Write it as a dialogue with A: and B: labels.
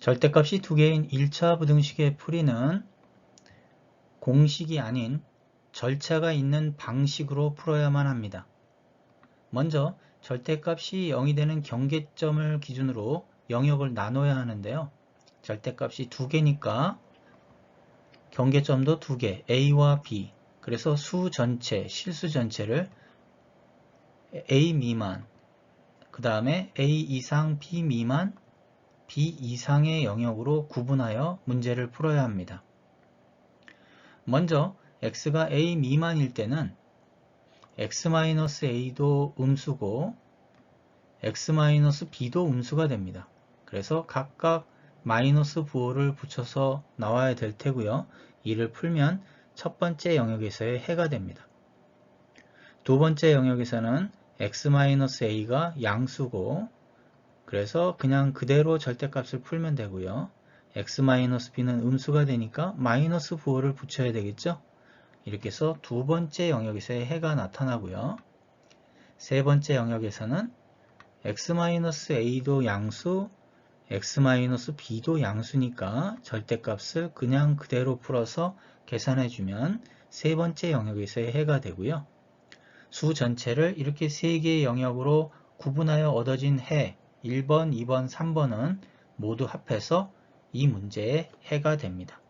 A: 절대값이 두 개인 1차 부등식의 풀이는 공식이 아닌 절차가 있는 방식으로 풀어야만 합니다. 먼저 절대값이 0이 되는 경계점을 기준으로 영역을 나눠야 하는데요. 절대값이 두 개니까 경계점도 두 개, A와 B. 그래서 수 전체, 실수 전체를 A 미만, 그 다음에 A 이상, B 미만, B 이상의 영역으로 구분하여 문제를 풀어야 합니다. 먼저 x가 a 미만일 때는 x-a도 음수고 x-b도 음수가 됩니다. 그래서 각각 마이너스 부호를 붙여서 나와야 될 테고요. 이를 풀면 첫 번째 영역에서의 해가 됩니다. 두 번째 영역에서는 x-a가 양수고 그래서 그냥 그대로 절대값을 풀면 되고요. x-b는 음수가 되니까 마이너스 부호를 붙여야 되겠죠. 이렇게 해서 두 번째 영역에서의 해가 나타나고요. 세 번째 영역에서는 x-a도 양수, x-b도 양수니까 절대값을 그냥 그대로 풀어서 계산해주면 세 번째 영역에서의 해가 되고요. 수 전체를 이렇게 세 개의 영역으로 구분하여 얻어진 해 1번, 2번, 3번은 모두 합해서 이 문제의 해가 됩니다.